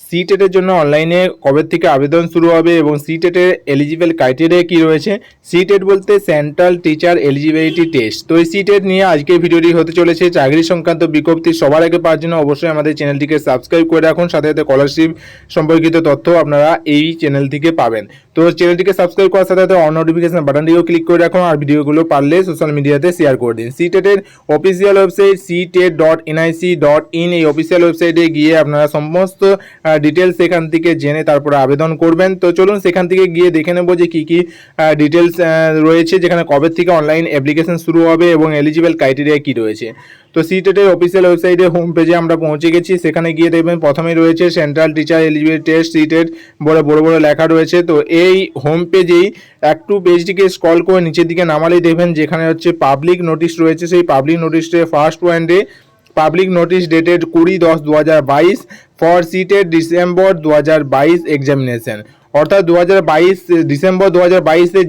C টেটের জন্য অনলাইনে কবে থেকে আবেদন শুরু হবে এবং সি টেটের এলিজিবল ক্রাইটেরিয়া কী রয়েছে? সি টেট বলতে সেন্ট্রাল টিচার এলিজিবিলিটি টেস্ট তো এই সি টেট নিয়ে আজকে ভিডিওটি হতে চলেছে। চাকরি সংক্রান্ত বিজ্ঞপ্তি সবার আগে পাওয়ার জন্য অবশ্যই আমাদের চ্যানেলটিকে সাবস্ক্রাইব করে রাখুন। সাথে সাথে স্কলারশিপ সম্পর্কিত তথ্য আপনারা এই চ্যানেল থেকে পাবেন। তো চ্যানেলটিকে সাবস্ক্রাইব করার সাথে সাথে অন নোটিফিকেশন বাটনটিও ক্লিক করে রাখুন আর ভিডিওগুলো পারলে সোশ্যাল মিডিয়াতে শেয়ার করে দিন। C টেটের official website C TET dot NIC dot in এই অফিসিয়াল ওয়েবসাইটে গিয়ে আপনারা সমস্ত ডিটেলস সেখান থেকে জেনে তারপরে আবেদন করবেন। তো চলুন সেখান থেকে গিয়ে দেখে নেব যে কী কী ডিটেলস রয়েছে, যেখানে কবে থেকে অনলাইন অ্যাপ্লিকেশন শুরু হবে এবং এলিজিবল ক্রাইটেরিয়া কী রয়েছে। তো সিটেটের অফিসিয়াল ওয়েবসাইটে হোম পেজে আমরা পৌঁছে গেছি। সেখানে গিয়ে দেখবেন প্রথমেই রয়েছে central teacher eligibility test CTET বড় বড় বড় লেখা রয়েছে। তো এই হোম পেজেই একটু পেজটিকে স্ক্রল করে নিচের দিকে নামালেই দেখবেন যেখানে হচ্ছে পাবলিক নোটিশ রয়েছে। সেই পাবলিক নোটিশে ফার্স্ট পয়েন্টে পাবলিক নোটিশ ডেটেড কুড়ি দশ দু হাজার বাইশ ফর সিটেড ডিসেম্বর দু হাজার বাইশ এক্সামিনেশন অর্থাৎ দু ডিসেম্বর দু হাজার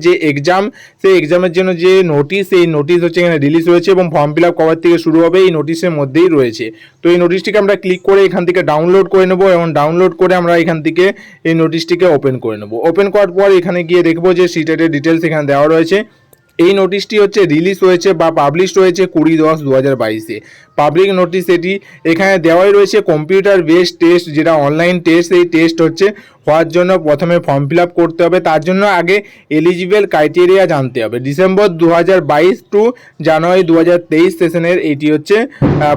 যে এক্সাম সেই এক্সামের জন্য যে নোটিশ এই নোটিশ হচ্ছে এখানে রিলিজ হয়েছে এবং ফর্ম ফিল আপ কবার থেকে শুরু হবে এই নোটিশের মধ্যেই রয়েছে। তো এই নোটিশটিকে আমরা ক্লিক করে এখান থেকে ডাউনলোড করে নেব এবং ডাউনলোড করে আমরা এখান থেকে এই নোটিশটিকে ওপেন করে নেব। ওপেন করার পর এখানে গিয়ে দেখব যে সিটেটের ডিটেলস এখানে দেওয়া রয়েছে। এই নোটিশটি হচ্ছে রিলিজ হয়েছে বা পাবলিশ হয়েছে কুড়ি দশ দু হাজার বাইশে। পাবলিক নোটিশ এটি এখানে দেওয়াই রয়েছে। কম্পিউটার বেসড টেস্ট যেটা অনলাইন টেস্ট এই টেস্ট হচ্ছে হওয়ার জন্য প্রথমে ফর্ম ফিল আপ করতে হবে। তার জন্য আগে এলিজিবল ক্রাইটেরিয়া জানতে হবে। ডিসেম্বর দু হাজার বাইশ টু জানুয়ারি দু হাজার তেইশ সেশনের এটি হচ্ছে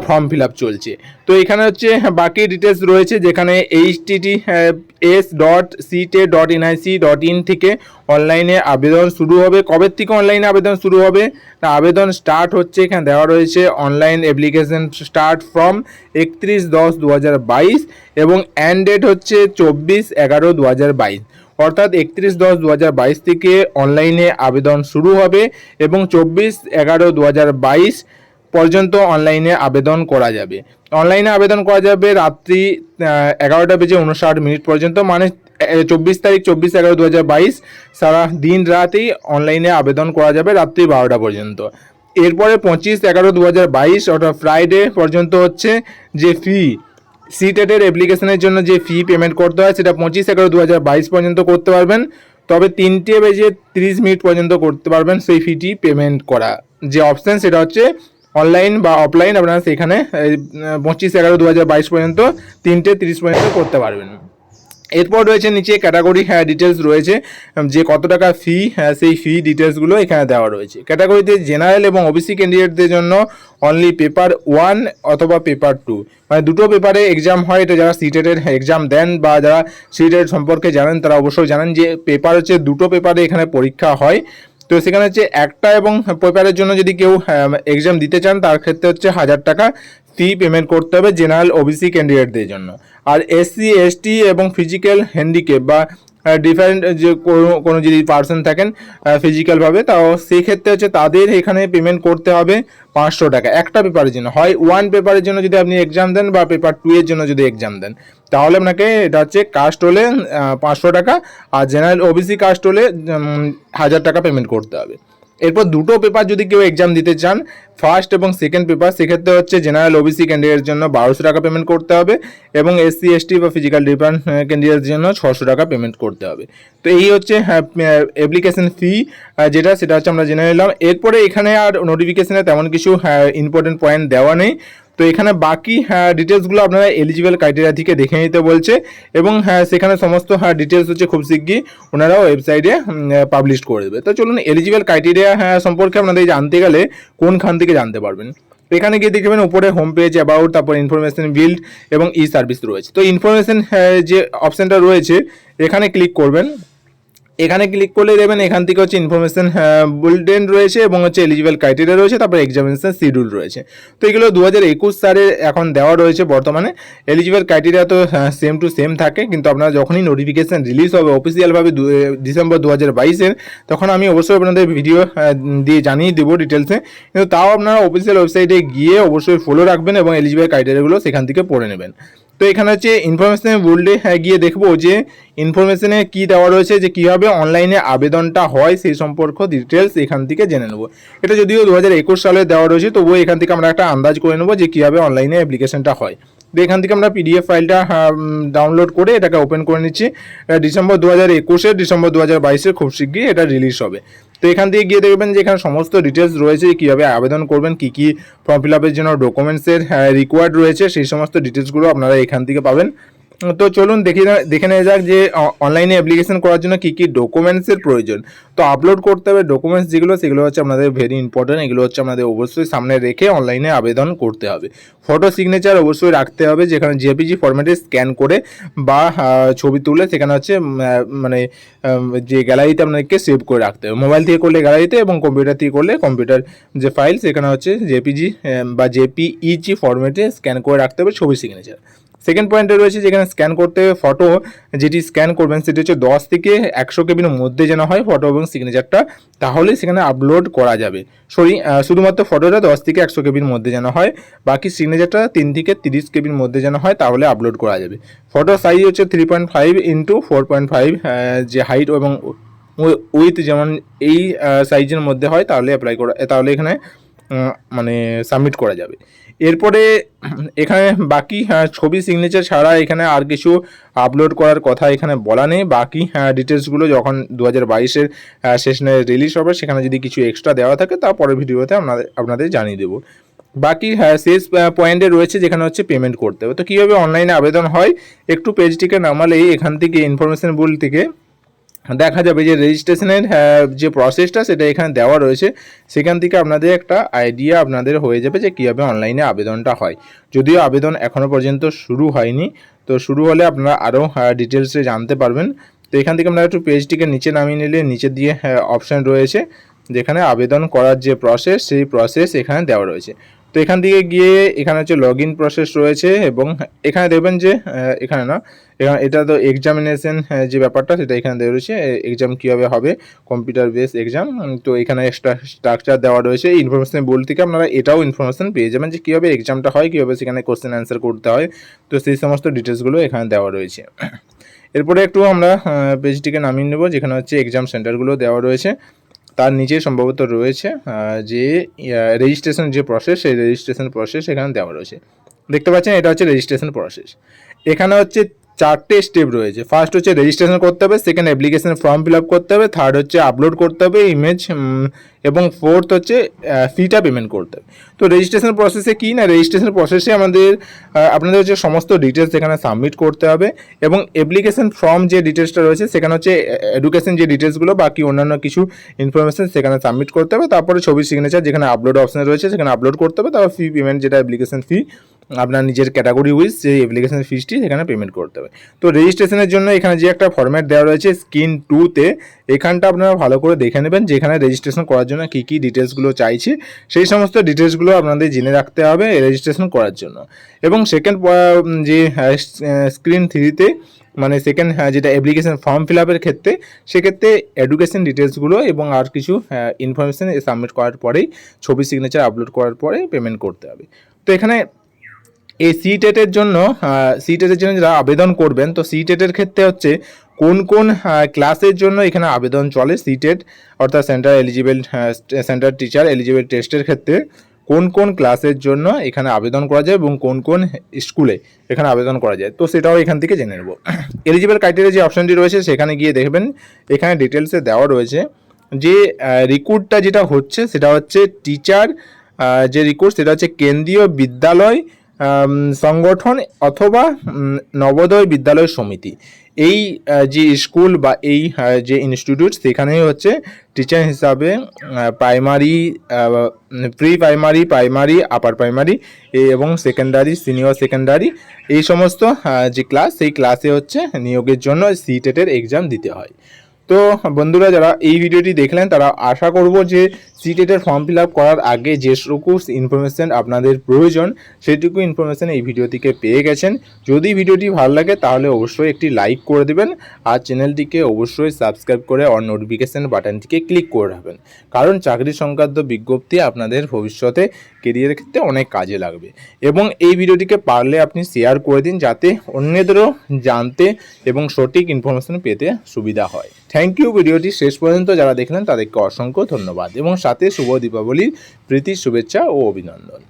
ফর্ম ফিল আপ চলছে। তো এখানে হচ্ছে বাকি ডিটেলস রয়েছে যেখানে H T T S dot CTET dot NIC dot in থেকে অনলাইনে আবেদন শুরু হবে। কবে থেকে অনলাইনে আবেদন শুরু হবে? আবেদন স্টার্ট হচ্ছে, এখানে দেওয়া রয়েছে অনলাইন অ্যাপ্লিকেশন স্টার্ট ফ্রম একত্রিশ দশ দু হাজার বাইশ এবং অ্যান্ড ডেট হচ্ছে চব্বিশ এগারো দু হাজার বাইশ। অর্থাৎ একত্রিশ দশ দু হাজার বাইশ থেকে অনলাইনে আবেদন শুরু হবে এবং চব্বিশ এগারো দু হাজার বাইশ পর্যন্ত অনলাইনে আবেদন করা যাবে। অনলাইনে আবেদন করা যাবে রাত্রি এগারোটা বেজে উনষাট মিনিট পর্যন্ত মানে চব্বিশ তারিখ চব্বিশ এগারো দু হাজার বাইশ সারা দিন রাতেই অনলাইনে আবেদন করা যাবে রাত্রি বারোটা পর্যন্ত। এরপরে পঁচিশ এগারো দু হাজার বাইশ অর্থাৎ ফ্রাইডে পর্যন্ত হচ্ছে যে ফি সিটেটের অ্যাপ্লিকেশনের জন্য যে ফি পেমেন্ট করতে হয়, সেটা পঁচিশ এগারো দু হাজার বাইশ পর্যন্ত করতে পারবেন। তবে তিনটে বেজে তিরিশ মিনিট পর্যন্ত করতে পারবেন সেই ফিটি পেমেন্ট করা। যে অপশান সেটা হচ্ছে অনলাইন বা অফলাইন আপনারা সেখানে পঁচিশ এগারো দু হাজার বাইশ পর্যন্ত, তিনটে তিরিশ পর্যন্ত করতে পারবেন। এরপর রয়েছে নিচে ক্যাটাগরি হ্যাঁ ডিটেলস রয়েছে যে কত টাকা ফি হ্যাঁ সেই ফি ডিটেলসগুলো এখানে দেওয়া রয়েছে। ক্যাটাগরিতে জেনারেল এবং ওবিসি ক্যান্ডিডেটদের জন্য অনলি পেপার ওয়ান অথবা পেপার টু মানে দুটো পেপারে এক্সাম হয়, এটা যারা সিটেটের এক্সাম দেন বা যারা সিটেট সম্পর্কে জানেন, তারা অবশ্যই জানেন যে পেপার হচ্ছে দুটো পেপারে এখানে পরীক্ষা হয়। তো সেখানে হচ্ছে একটা এবং পেপারের জন্য যদি কেউ এক্সাম দিতে চান, তার ক্ষেত্রে হচ্ছে হাজার টাকা ফি পেমেন্ট করতে হবে জেনারেল ওবিসি ক্যান্ডিডেটদের জন্য। আর এসসি এসটি এবং ফিজিক্যাল হ্যান্ডিকেপ বা ডিফারেন্ট যে কোনো যদি পার্সন থাকেন ফিজিক্যালভাবে তাও সেক্ষেত্রে হচ্ছে তাদের এখানে পেমেন্ট করতে হবে পাঁচশো টাকা। একটা পেপারের জন্য। হয় ওয়ান পেপারের জন্য যদি আপনি এক্সাম দেন বা পেপার টু এর জন্য যদি এক্সাম দেন। তাহলে আপনাকে এটা হচ্ছে কাস্ট হলে পাঁচশো টাকা আর জেনারেল ওবিসি কাস্ট হলে হাজার টাকা পেমেন্ট করতে হবে। এরপর দুটো পেপার যদি কেউ এক্সাম দিতে চান ফার্স্ট এবং সেকেন্ড পেপার সেক্ষেত্রে হচ্ছে জেনারেল ওবিসি ক্যান্ডিডেটের জন্য বারোশো টাকা পেমেন্ট করতে হবে এবং এসসি এসটি বা ফিজিক্যাল ডিপার্ট ক্যান্ডিডেটের জন্য ছশো টাকা পেমেন্ট করতে হবে। তো এই হচ্ছে অ্যাপ্লিকেশন ফি যেটা, সেটা হচ্ছে আমরা জেনে নিলাম। এরপরে এখানে আর নোটিফিকেশানে তেমন কিছু ইম্পর্টেন্ট পয়েন্ট দেওয়া নেই। তো এখানে বাকি হ্যাঁ ডিটেলসগুলো আপনারা এলিজিবল ক্রাইটেরিয়া থেকে দেখে নিতে বলছে এবং হ্যাঁ সেখানে সমস্ত হ্যাঁ ডিটেলস হচ্ছে খুব শিগগির ওনারা ওয়েবসাইটে পাবলিশ করে দেবে। তো চলুন এলিজিবল ক্রাইটেরিয়া হ্যাঁ সম্পর্কে আপনাদের জানতে গেলে কোনখান থেকে জানতে পারবেন। এখানে গিয়ে দেখবেন উপরে হোম পেজ অ্যাবাউট তারপর ইনফরমেশন বিল্ড এবং ই সার্ভিস রয়েছে। তো ইনফরমেশন যে অপশানটা রয়েছে, এখানে ক্লিক করবেন। এখানে ক্লিক করলে দেবেন এখান থেকে হচ্ছে ইনফরমেশন বুলডেন রয়েছে এবং হচ্ছে এলিজিবল ক্রাইটেরিয়া রয়েছে, তারপর এক্সামিনেশন শিডিউল রয়েছে। তো এগুলো দু হাজার একুশ সালে এখন দেওয়া রয়েছে বর্তমানে। এলিজিবল ক্রাইটেরিয়া তো সেম টু সেম থাকে, কিন্তু আপনারা যখনই নোটিফিকেশান রিলিজ হবে অফিসিয়ালভাবে ডিসেম্বর দু হাজার বাইশের, তখন আমি অবশ্যই আপনাদের ভিডিও দিয়ে জানিয়ে দেবো ডিটেলসে কিন্তু তাও আপনারা অফিসিয়াল ওয়েবসাইটে গিয়ে অবশ্যই ফলো রাখবেন এবং এলিজিবল ক্রাইটেরিয়াগুলো সেখান থেকে পড়ে নেবেন। তো এখানে হচ্ছে ইনফরমেশন বললে গিয়ে দেখব যে ইনফরমেশনে কী দেওয়া রয়েছে, যে কীভাবে অনলাইনে আবেদনটা হয়, সেই সম্পর্ক ডিটেলস এখান থেকে জেনে নেব। এটা যদিও দু হাজার একুশ সালে দেওয়া রয়েছে, তবুও এখান থেকে আমরা একটা আন্দাজ করে নেব যে কীভাবে অনলাইনে অ্যাপ্লিকেশনটা হয়। তো এখান থেকে আমরা পিডিএফ ফাইলটা ডাউনলোড করে এটাকে ওপেন করে নিচ্ছি। ডিসেম্বর দু হাজার একুশের ডিসেম্বর দু হাজার বাইশের খুব শিগগিরই এটা রিলিজ হবে। তো এখান থেকে গিয়ে দেখবেন যে এখানে সমস্ত ডিটেলস রয়েছে কীভাবে আবেদন করবেন, কী কী ফর্ম ফিল আপের জন্য ডকুমেন্টসের রিকোয়ার্ড রয়েছে, সেই সমস্ত ডিটেলসগুলো আপনারা এখান থেকে পাবেন। তো চলুন দেখে দেখে নেওয়া যাক যে অনলাইনে অ্যাপ্লিকেশন করার জন্য কী কী ডকুমেন্টসের প্রয়োজন। তো আপলোড করতে হবে ডকুমেন্টস যেগুলো, সেগুলো হচ্ছে আপনাদের ভেরি ইম্পর্টেন্ট এগুলো হচ্ছে আপনাদের অবশ্যই সামনে রেখে অনলাইনে আবেদন করতে হবে। ফটো সিগনেচার অবশ্যই রাখতে হবে, যেখানে জেপিজি ফরম্যাটে স্ক্যান করে বা ছবি তুলে সেখানে হচ্ছে মানে যে গ্যালারিতে আপনাদেরকে সেভ করে রাখতে হবে। মোবাইল থেকে করলে গ্যালারিতে এবং কম্পিউটার থেকে করলে কম্পিউটার যে ফাইল সেখানে হচ্ছে জেপিজি বা জেপিইজি ফরম্যাটে স্ক্যান করে রাখতে হবে ছবি সিগনেচার সেকেন্ড পয়েন্টে রয়েছে যেখানে স্ক্যান করতে ফটো যেটি স্ক্যান করবেন সেটি হচ্ছে দশ থেকে একশো কেবির মধ্যে যেন হয় ফটো এবং সিগনেচারটা তাহলে সেখানে আপলোড করা যাবে। সরি শুধুমাত্র ফটোটা দশ থেকে একশো কেবির মধ্যে যেন হয়, বাকি সিগনেচারটা তিন থেকে তিরিশ কেবির মধ্যে যেন হয়, তাহলে আপলোড করা যাবে। ফটো সাইজ হচ্ছে three point five into four point five যে হাইট এবং উইথ যেমন এই সাইজের মধ্যে হয়, তাহলে অ্যাপ্লাই করা, তাহলে এখানে মানে সাবমিট করা যাবে। এরপরে এখানে বাকি হ্যাঁ, ছবি সিগনেচার ছাড়া এখানে আর কিছু আপলোড করার কথা এখানে বলা নেই। বাকি ডিটেলসগুলো যখন দু হাজার বাইশের সেশনে রিলিজ হবে সেখানে যদি কিছু এক্সট্রা দেওয়া থাকে তা পরের ভিডিওতে আপনাদের আপনাদের জানিয়ে দেবো। বাকি হ্যাঁ শেষ পয়েন্টে রয়েছে যেখানে হচ্ছে পেমেন্ট করতে হবে। তো কীভাবে অনলাইনে আবেদন হয়? একটু পেজটিকে নামালেই এখান থেকে ইনফরমেশন বুল থেকে দেখা যাবে যে রেজিস্ট্রেশনের যে প্রসেসটা সেটা এখানে দেওয়া রয়েছে, সেখান থেকে আপনাদের একটা আইডিয়া আপনাদের হয়ে যাবে যে কীভাবে অনলাইনে আবেদনটা হয়। যদিও আবেদন এখনও পর্যন্ত শুরু হয়নি, তো শুরু হলে আপনারা আরও ডিটেলসে জানতে পারবেন। তো এখান থেকে আপনারা একটু পেজটিকে নিচে নামিয়ে নিলে, নিচে দিয়ে অপশান রয়েছে, যেখানে আবেদন করার যে প্রসেস সেই প্রসেস এখানে দেওয়া রয়েছে। তো এখান থেকে গিয়ে এখানে হচ্ছে লগ ইন প্রসেস রয়েছে এবং এখানে দেখবেন যে এখানে না, এখানে এটা তো এক্সামিনেশন যে ব্যাপারটা সেটা এখানে দেওয়া রয়েছে এক্সাম কীভাবে হবে কম্পিউটার বেস এক্সাম তো এখানে এক্সট্রা স্ট্রাকচার দেওয়া রয়েছে ইনফরমেশন বল থেকে আপনারা এটাও ইনফরমেশন পেয়ে যাবেন যে কীভাবে এক্সামটা হয়, কীভাবে সেখানে কোশ্চেন অ্যান্সার করতে হয়, তো সেই সমস্ত ডিটেলসগুলো এখানে দেওয়া রয়েছে। এরপরে একটু আমরা পেজটিকে নামিয়ে নেব, যেখানে হচ্ছে এক্সাম সেন্টারগুলো দেওয়া রয়েছে। তার নিচে সম্ভবত রয়েছে যে রেজিস্ট্রেশন যে প্রসেস সেই রেজিস্ট্রেশন প্রসেস এখানে দেওয়া রয়েছে। দেখতে পাচ্ছেন, এটা হচ্ছে রেজিস্ট্রেশন প্রসেস এখানে হচ্ছে চারটে স্টেপ রয়েছে। ফার্স্ট হচ্ছে রেজিস্ট্রেশন করতে হবে second application form fill up করতে হবে থার্ড হচ্ছে আপলোড করতে হবে ইমেজ এবং ফোর্থ হচ্ছে ফিটা পেমেন্ট করতে হবে। তো রেজিস্ট্রেশন প্রসেসে কী না রেজিস্ট্রেশন প্রসেসে আমাদের আপনাদের হচ্ছে সমস্ত ডিটেলস এখানে সাবমিট করতে হবে, এবং অ্যাপ্লিকেশন ফর্ম যে ডিটেলসটা রয়েছে, সেখানে হচ্ছে এডুকেশন যে ডিটেলসগুলো বাকি অন্যান্য কিছু ইনফরমেশন সেখানে সাবমিট করতে হবে। তারপরে ছবি সিগনেচার যেখানে আপলোড অপশন রয়েছে, সেখানে আপলোড করতে হবে, তারপর ফি পেমেন্ট যেটা অ্যাপ্লিকেশন ফি আপনার নিজের ক্যাটাগরি উইজ সেই অ্যাপ্লিকেশন ফিসটি সেখানে পেমেন্ট করতে হবে। তো রেজিস্ট্রেশনের জন্য এখানে যে একটা ফর্ম্যাট দেওয়া রয়েছে স্ক্রিন টুতে এখানটা আপনারা ভালো করে দেখে নেবেন যেখানে রেজিস্ট্রেশন করার জন্য কী কী ডিটেলসগুলো চাইছে। সেই সমস্ত ডিটেলসগুলো আপনাদের জেনে রাখতে হবে রেজিস্ট্রেশন করার জন্য। এবং সেকেন্ড যে স্ক্রিন থ্রিতে মানে সেকেন্ড যেটা অ্যাপ্লিকেশন ফর্ম ফিল আপের ক্ষেত্রে, সেক্ষেত্রে এডুকেশন ডিটেলসগুলো এবং আর কিছু ইনফরমেশন সাবমিট করার পরেই ছবি সিগনেচার আপলোড করার পরে পেমেন্ট করতে হবে। তো এখানে এই সি টেটের জন্য সি টেটের জন্য যারা আবেদন করবেন, তো সি টেটের ক্ষেত্রে হচ্ছে কোন কোন ক্লাসের জন্য এখানে আবেদন চলে সি টেট অর্থাৎ centre eligible centre teacher eligible টেস্টের ক্ষেত্রে কোন কোন ক্লাসের জন্য এখানে আবেদন করা যায় এবং কোন কোন স্কুলে এখানে আবেদন করা যায়। তো সেটাও এখান থেকে জেনে নেব। এলিজিবল ক্রাইটেরিয়া যে অপশনটি রয়েছে সেখানে গিয়ে দেখবেন, এখানে ডিটেলসে দেওয়া রয়েছে যে রিক্রুটটা যেটা হচ্ছে সেটা হচ্ছে টিচার যে রিক্রুট সেটা হচ্ছে কেন্দ্রীয় বিদ্যালয় সংগঠন অথবা নবোদয় বিদ্যালয় সমিতি। এই যে স্কুল বা এই যে ইনস্টিটিউট সেখানেই হচ্ছে টিচার হিসাবে primary pre primary primary upper primary এবং সেকেন্ডারি সিনিয়র সেকেন্ডারি এই সমস্ত যে ক্লাস সেই ক্লাসে হচ্ছে নিয়োগের জন্য সিটেটের এক্সাম দিতে হয়। তো বন্ধুরা, যারা এই ভিডিওটি দেখলেন, তারা আশা করব যে সিটেটের ফর্ম ফিল আপ করার আগে যেটুকু ইনফরমেশন আপনাদের প্রয়োজন, সেটুকু ইনফরমেশন এই ভিডিও থেকে পেয়ে গেছেন। যদি ভিডিওটি ভালো লাগে, তাহলে অবশ্যই একটি লাইক করে দেবেন আর চ্যানেলটিকে অবশ্যই সাবস্ক্রাইব করে অন নোটিফিকেশান বাটনটিকে ক্লিক করে রাখবেন। কারণ চাকরি সংক্রান্ত বিজ্ঞপ্তি আপনাদের ভবিষ্যতে কেরিয়ারের ক্ষেত্রে অনেক কাজে লাগবে। এবং এই ভিডিওটিকে পারলে আপনি শেয়ার করে দিন, যাতে অন্যদেরও জানতে এবং সঠিক ইনফরমেশন পেতে সুবিধা হয়। থ্যাংক ইউ ভিডিওটি শেষ পর্যন্ত যারা দেখলেন তাদেরকে অসংখ্য ধন্যবাদ এবং সাথে শুভ দীপাবলির প্রীতি, শুভেচ্ছা ও অভিনন্দন।